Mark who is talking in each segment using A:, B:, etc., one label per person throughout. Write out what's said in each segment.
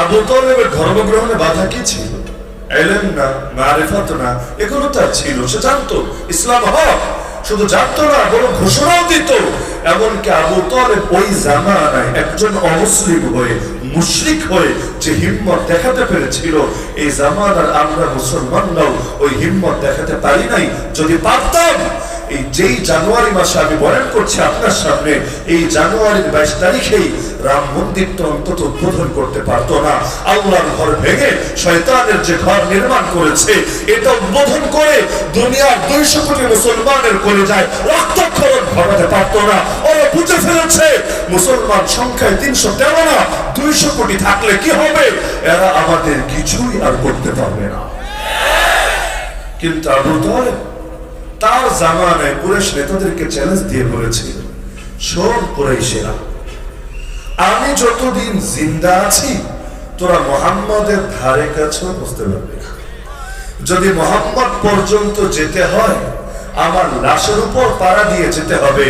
A: আবু ধর্মগ্রহণে বাধা কি ছিল? এলেন না না এগুলো তার ছিল? সে জানতো, ইসলাম হক শুধু জানতো না বড় ঘোষণাও দিত। এমনকি আবু ওই জামানায় একজন অমুসলিম হয়ে, মুশরিক হয়ে যে হিম্মত দেখাতে পেরেছিল, এই জামানার আমরা মুসলমানরাও ওই হিম্মত দেখাতে পারি নাই। যদি পারতাম এই যেই জানুয়ারি মাসে আমি বয়ান করছি আপনার সামনে, এই জানুয়ারির বাইশ তারিখেই রাম অন্তত উদ্বোধন করতে পারতো না। আল্লাহর ঘর ভেঙে শয়তানের যে ঘর নির্মাণ করেছে, এটা উদ্বোধন করে দুনিয়ার দুইশো কোটি মুসলমানের করে যায়, রক্তক্ষরণ ঘটাতে পারতো না। ওরা বুঝে ফেলেছে, মুসলমান সংখ্যায় তিনশো তেরো না, দুইশো কোটি থাকলে কি হবে? এরা আমাদের কিছুই আর করতে পারবে না। কিন্তু আবু তার জামানায় কুরেশ নেতাদেরকে চ্যালেঞ্জ দিয়ে বলেছে সব কুরাইশেরা, আমি যতদিন জিন্দা আছি, তোরা মোহাম্মদের ধারে কাছে বুঝতে পারবে না। যদি মোহাম্মদ পর্যন্ত যেতে হয় আমার লাশের উপর পাড়া দিয়ে যেতে হবে।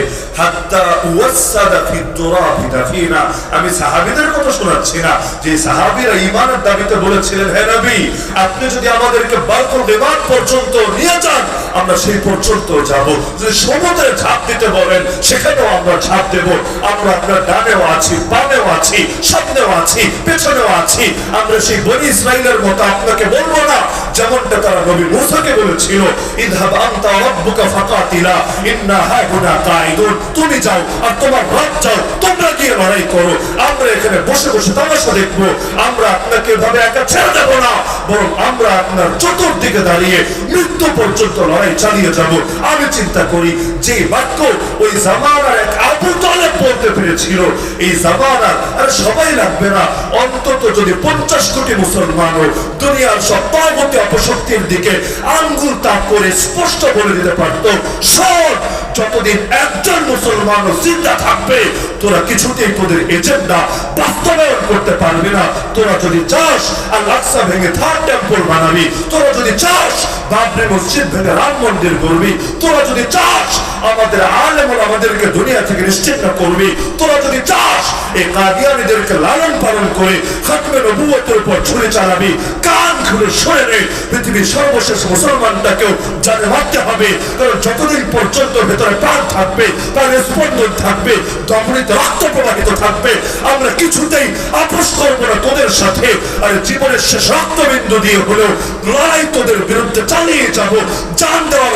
A: আমি সাহাবীদের কথা শোনাচ্ছি না। যে সাহাবীরা ঈমানের দাবিতে বলেছিলেন, হে নবী, আপনি যদি আমাদেরকে বালকুল বিমান পর্যন্ত নিয়ে যান, আমরা সেই পর্যন্ত যাব। যদি সমুদ্রে ঝাঁপ দিতে বলেন, সেখানেও আমরা ঝাঁপ দেব। আমরা আপনার ডানেও আছি, বামেও আছি সামনেও আছি, পেছনেও আছি। আমরা সেই বনি ইসরাইলের মতো আপনাকে বলব না, যেমনটা তারা নবী মুসাকে বলেছিল, ইদহাব আনতা রাব্বুকা ফাকাতিলা, ইন্না হাহুনা কাইদুন তুমি যাও আর তোমার রব যাও, তোমরা গিয়ে লড়াই করো। আমরা এখানে বসে বসে তামাশা দেখব। আমরা আপনাকে এভাবে একা ছেড়ে দেব না, বরং আমরা আপনার চতুর্দিকে দাঁড়িয়ে মৃত্যু পর্যন্ত লড়াই চালিয়ে যাব। আমি চিন্তা করি, যে বাক্য ওই জামানার এক আবু তলে পড়তে পেরেছিল এই জামানার। আর সবাই লাগবে না। অন্তত যদি পঞ্চাশ কোটি মুসলমানও দুনিয়ার সব পরবর্তী অপশক্তির দিকে আঙ্গুল তাক করে স্পষ্ট বলে দিতে পারতো সব যতদিন একজন মুসলমানও চিন্তা থাকবে, তোরা কিছুতেই তোদের এজেন্ডা বাস্তবায়ন করতে পারবি না। তোরা যদি চাস আর লাক্সা ভেঙে থার্ড টেম্পল বানাবি, তোরা যদি চাস, বাবরি মসজিদ ভেঙে রাম মন্দির করবি, তোরা যদি চাস, আমাদের আলেমন আমাদেরকে দুনিয়া থেকে নিশ্চিন্ন করবি, তোরা যদি চাস, এই কাদিয়ানিদেরকে লালন পালন করে খাতমে নবুয়তের উপর ছুরি চালাবি, কান খুলে সরে নে, পৃথিবীর সর্বশেষ মুসলমানটাকেও জানে মারতে হবে, কারণ যতদিন পর্যন্ত ভেতরে প্রাণ থাকবে তার স্পন্দন থাকবে, দমনিত রক্ত প্রবাহিত থাকবে, আমরা কিছুতেই আপোষ করব না তোদের সাথে, আর জীবনের শেষ রক্তবিন্দু দিয়ে হলেও লড়াই তোদের বিরুদ্ধে চালিয়ে যাব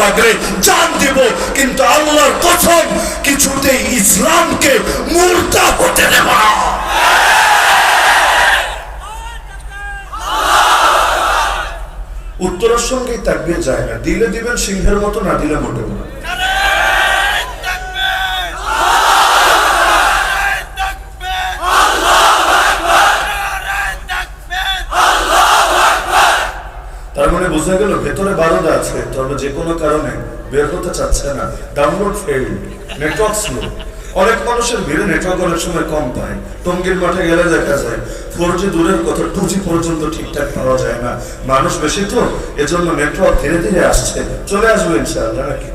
A: লাগলে জান দিব, কিন্তু আল্লাহর কসম, কিছুতেই ইসলামকে মূর্তা হতে দেব না। উত্তরের সঙ্গে তাকবির যায় না, দিলে দিবেন সিংহের মতো, না দিলে মোটেও না। তার মানে বোঝা গেল ভেতরে বারোদ আছে তবে যে কোনো কারণে বের হতে চাচ্ছে না। ডাউনলোড ফেল নেটওয়ার্ক স্লো অনেক মানুষের ভিড়ে নেটওয়ার্ক অনেক সময় কম পায়। টঙ্গির মাঠে গেলে দেখা যায় ফোর জি দূরের কথা টু জি পর্যন্ত ঠিকঠাক পাওয়া যায় না। মানুষ বেশি তো, এজন্য নেটওয়ার্ক ধীরে ধীরে আসছে। চলে আসবে ইনশাআল্লাহ, নাকি?